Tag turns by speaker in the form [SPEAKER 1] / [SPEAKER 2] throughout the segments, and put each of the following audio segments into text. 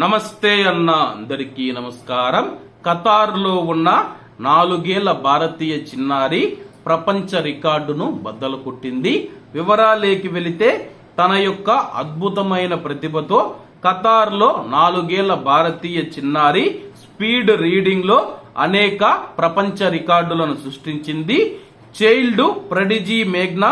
[SPEAKER 1] నమస్తే అన్న అందరికీ నమస్కారం. ఖతార్లో ఉన్న నాలుగేళ్ళ భారతీయ చిన్నారి ప్రపంచ రికార్డును బద్దలు కొట్టింది. వివరాలేకి వెళితే తన యొక్క అద్భుతమైన ప్రతిభతో ఖతార్లో నాలుగేళ్ళ భారతీయ చిన్నారి స్పీడ్ రీడింగ్లో అనేక ప్రపంచ రికార్డులను సృష్టించింది. చైల్డ్ ప్రడిజీ మేఘ్నా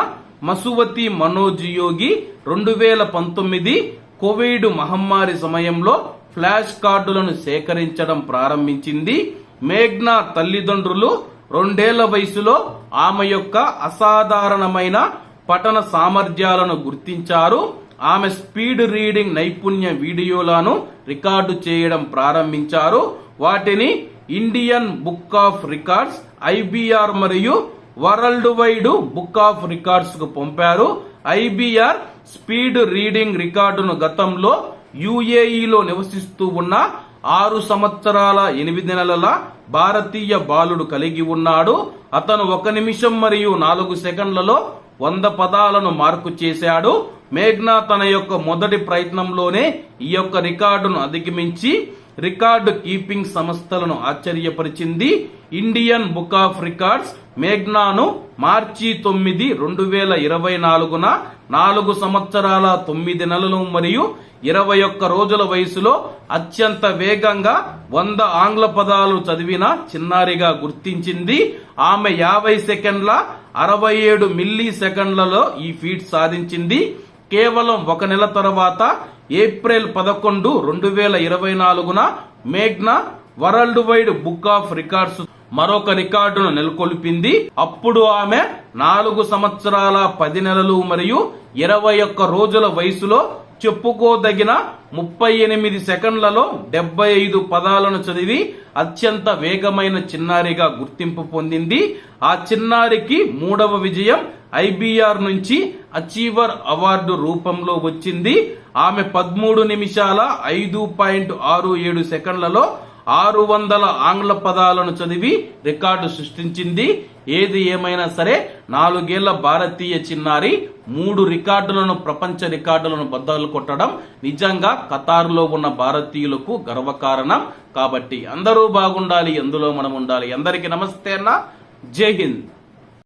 [SPEAKER 1] మసువతి మనోజ్ యోగి రెండు వేల పంతొమ్మిది కోవిడ్ మహమ్మారి సమయంలో ఫ్లాష్ కార్డులను సేకరించడం ప్రారంభించింది. మేఘ్నా తల్లిదండ్రులు రెండేళ్ళ వయసులో ఆమె యొక్క అసాధారణమైన పఠన సామర్థ్యాలను గుర్తించారు. ఆమె స్పీడ్ రీడింగ్ నైపుణ్య వీడియోలను రికార్డు చేయడం ప్రారంభించారు. వాటిని Indian book of records IBR మరియు వరల్డ్ వైడ్ బుక్ ఆఫ్ రికార్డ్స్కు పంపారు. ఐబిఆర్ స్పీడ్ రీడింగ్ రికార్డును గతంలో యుఏఈలో నివసిస్తూ ఉన్న ఆరు సంవత్సరాల ఎనిమిది నెలల భారతీయ బాలుడు కలిగి ఉన్నాడు. అతను ఒక నిమిషం మరియు నాలుగు సెకండ్లలో వంద పదాలను మార్కు చేశాడు. మేఘ్నా తన యొక్క మొదటి ప్రయత్నంలోనే ఈ యొక్క రికార్డును అధిగమించి రికార్డు కీపింగ్ సంస్థలను ఆశ్చర్యపరిచింది. ఇండియన్ బుక్ ఆఫ్ రికార్డ్స్ మేఘ్నాను మార్చి తొమ్మిది రెండు వేల ఇరవై నాలుగున నాలుగు సంవత్సరాల తొమ్మిది నెలలు మరియు ఇరవై ఒక్క రోజుల వయసులో అత్యంత వేగంగా వంద ఆంగ్ల పదాలు చదివిన చిన్నారిగా గుర్తించింది. ఆమె యాభై సెకండ్ల అరవై ఏడు మిల్లీ సెకండ్లలో ఈ ఫీట్ సాధించింది. కేవలం ఒక నెల తర్వాత ఏప్రిల్ పదకొండు రెండు వేల ఇరవై నాలుగున మేఘ్నా world wide book of records మరొక రికార్డును నెలకొల్పింది. అప్పుడు ఆమె నాలుగు సంవత్సరాల పది నెలలు మరియు ఇరవై ఒక్క రోజుల వయసులో చెప్పుకోదగిన ముప్పై ఎనిమిది సెకండ్లలో డెబ్బై ఐదు పదాలను చదివి అత్యంత వేగమైన చిన్నారిగా గుర్తింపు పొందింది. ఆ చిన్నారికి మూడవ విజయం ఐబీఆర్ నుంచి అచీవర్ అవార్డు రూపంలో వచ్చింది. ఆమె పదమూడు నిమిషాల ఐదు పాయింట్ ఆరు ఏడు సెకండ్లలో ఆరు వందల ఆంగ్ల పదాలను చదివి రికార్డు సృష్టించింది. ఏది ఏమైనా సరే నాలుగేళ్ళ భారతీయ చిన్నారి మూడు రికార్డులను ప్రపంచ రికార్డులను బద్దలు కొట్టడం నిజంగా ఖతార్లో ఉన్న భారతీయులకు గర్వకారణం. కాబట్టి అందరూ బాగుండాలి ఎందులో మనం ఉండాలి. అందరికీ నమస్తే అన్న. జై హింద్.